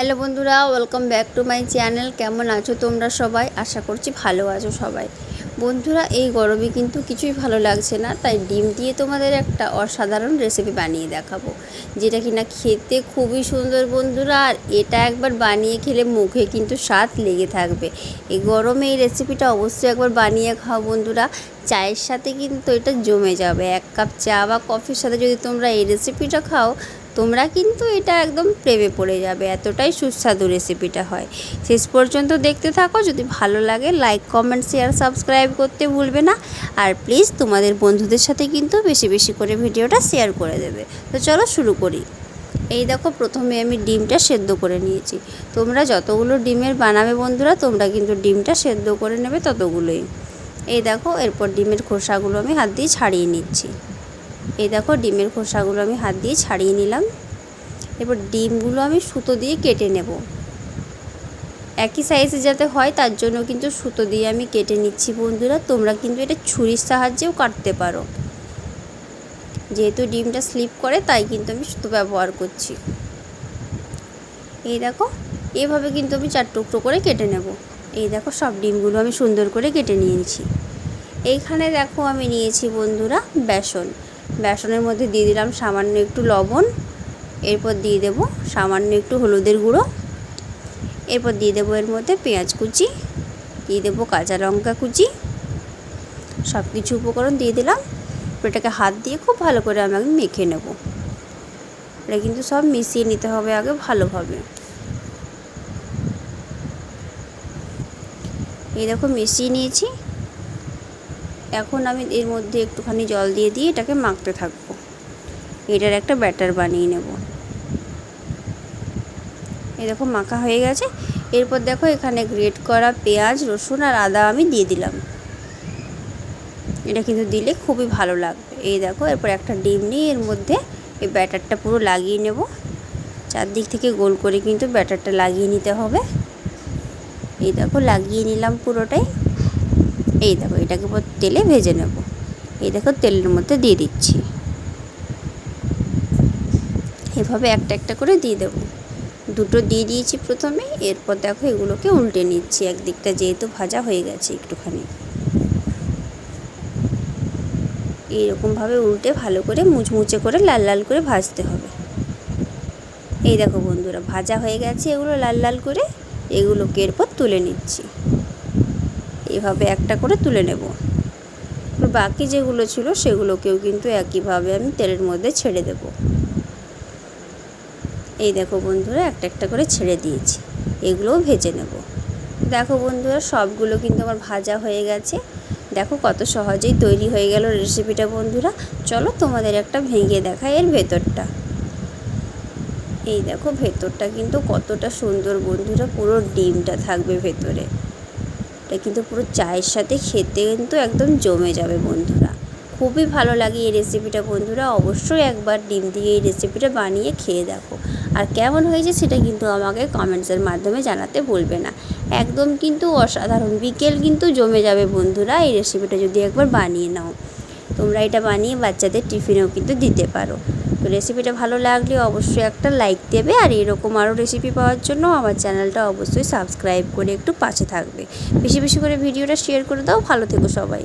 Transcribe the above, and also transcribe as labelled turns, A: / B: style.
A: Hello বন্ধুরা, welcome back to my channel. কেমন আছো তোমরা সবাই? আশা করছি ভালো আছো সবাই। বন্ধুরা, এই গরমে কিন্তু কিছুই ভালো লাগছে না, তাই ডিম দিয়ে তোমাদের একটা অসাধারণ রেসিপি বানিয়ে দেখাবো, যেটা কিনা খেতে খুবই সুন্দর বন্ধুরা, আর এটা একবার বানিয়ে খেলে মুখে কিন্তু স্বাদ লেগে থাকবে। এই গরমে এই রেসিপিটা অবশ্যই একবার বানিয়ে খাও বন্ধুরা, চায়ের সাথে কিন্তু এটা জমে যাবে। এক কাপ চা বা কফির সাথে যদি তোমরা এই রেসিপিটা খাও তোমরা কিন্তু এটা একদম প্রেমে পড়ে যাবে, এতটাই সুস্বাদু রেসিপিটা হয়। শেষ পর্যন্ত দেখতে থাকো, যদি ভালো লাগে লাইক কমেন্ট শেয়ার সাবস্ক্রাইব করতে ভুলবে না। আর প্লিজ তোমাদের বন্ধুদের সাথে কিন্তু বেশি বেশি করে ভিডিওটা শেয়ার করে দেবে। তো চলো শুরু করি। এই দেখো, প্রথমে আমি ডিমটা সেদ্ধ করে নিয়েছি। তোমরা যতগুলো ডিমের বানাবে বন্ধুরা, তোমরা কিন্তু ডিমটা সেদ্ধ করে নেবে ততগুলোই। এই দেখো, এরপর ডিমের খোসাগুলো আমি হাত দিয়ে ছাড়িয়ে নিচ্ছি। এই দেখো ডিমের খোসাগুলো আমি হাত দিয়ে ছাড়িয়ে নিলাম। এরপর ডিমগুলো আমি সুতো দিয়ে কেটে নেব। একই সাইজে যাতে হয়, তার জন্য কিন্তু সুতো দিয়ে আমি কেটে নিচ্ছি বন্ধুরা। তোমরা কিন্তু এটা ছুরির সাহায্যেও কাটতে পারো। যেহেতু ডিমটা স্লিপ করে, তাই কিন্তু আমি সুতো ব্যবহার করছি। এই দেখো, এভাবে কিন্তু আমি চার টুকরো করে কেটে নেব। এই দেখো, সব ডিমগুলো আমি সুন্দর করে কেটে নিয়েছি। এইখানে দেখো আমি নিয়েছি বন্ধুরা, বেসন। বেসনের মধ্যে দিয়ে দিলাম সামান্য একটু লবণ, এরপর দিয়ে দেব সামান্য একটু হলুদের গুঁড়ো, এরপর দিয়ে দেবো এর মধ্যে পেঁয়াজ কুচি, দিয়ে দেবো কাঁচা লঙ্কা কুচি সব কিছু উপকরণ দিয়ে দিলাম। এটাকে হাত দিয়ে খুব ভালো করে আমি আগে মেখে নেব। এটা কিন্তু সব মিশিয়ে নিতে হবে আগে ভালোভাবে। এই দেখো মিশিয়ে নিয়েছি। এখন আমি এর মধ্যে একটুখানি জল দিয়ে দিয়ে এটাকে মাখতে থাকব। এটার একটা ব্যাটার বানিয়ে নেব। এই দেখো মাখা হয়ে গেছে। এরপর দেখো এখানে গ্রেট করা পেঁয়াজ, রসুন আর আদা আমি দিয়ে দিলাম। এটা কিন্তু দিলে খুবই ভালো লাগবে। এই দেখো, এরপর একটা ডিম নিয়ে এর মধ্যে এই ব্যাটারটা পুরো লাগিয়ে নেব। চারদিক থেকে গোল করে কিন্তু ব্যাটারটা লাগিয়ে নিতে হবে। এই দেখো লাগিয়ে নিলাম পুরোটাই। এই দেখো, এটাকে তেলে ভেজে নেব। এই দেখো, তেলের মধ্যে দিয়ে দিচ্ছি। এভাবে একটা একটা করে দিয়ে দেবো। দুটো দিয়ে দিয়েছি প্রথমে, এরপর দেখো এগুলোকে উল্টে নিচ্ছি। একদিকটা যেহেতু ভাজা হয়ে গেছে একটুখানি। এইরকমভাবে উল্টে ভালো করে মুচমুচে করে লাল লাল করে ভাজতে হবে। এই দেখো বন্ধুরা, ভাজা হয়ে গেছে এগুলো লাল লাল করে। এগুলোকে এরপর তুলে নিচ্ছি। এভাবে একটা করে তুলে নেব। বাকি যেগুলো ছিল সেগুলোকেও কিন্তু একইভাবে আমি তেলের মধ্যে ছেড়ে দেব। এই দেখো বন্ধুরা, একটা একটা করে ছেড়ে দিয়েছি। এগুলোও ভেজে নেব। দেখো বন্ধুরা, সবগুলো কিন্তু আমার ভাজা হয়ে গেছে। দেখো কত সহজেই তৈরি হয়ে গেল রেসিপিটা বন্ধুরা। চলো তোমাদের একটা ভেঙে দেখা এর ভেতরটা। এই দেখো ভেতরটা কিন্তু কতটা সুন্দর বন্ধুরা, পুরো ডিমটা থাকবে ভেতরে। এটা কিন্তু পুরো চায়ের সাথে খেতে কিন্তু একদম জমে যাবে বন্ধুরা। খুবই ভালো লাগে এই রেসিপিটা বন্ধুরা। অবশ্যই একবার ডিম দিয়ে এই রেসিপিটা বানিয়ে খেয়ে দেখো। আর কেমন হয়েছে সেটা কিন্তু আমাকে কমেন্টসের মাধ্যমে জানাতে ভুলবে না। একদম কিন্তু অসাধারণ। বিকেল কিন্তু জমে যাবে বন্ধুরা এই রেসিপিটা যদি একবার বানিয়ে নাও। তোমরা এটা বানিয়ে বাচ্চাদের টিফিনেও কিন্তু দিতে পারো। তো রেসিপিটা ভালো লাগলে অবশ্যই একটা লাইক দেবে আর এরকম আরও রেসিপি পাওয়ার জন্য আমার চ্যানেলটা অবশ্যই সাবস্ক্রাইব করে একটু পাশে থাকবে। বেশি বেশি করে ভিডিওটা শেয়ার করে দাও। ভালো থেকো সবাই।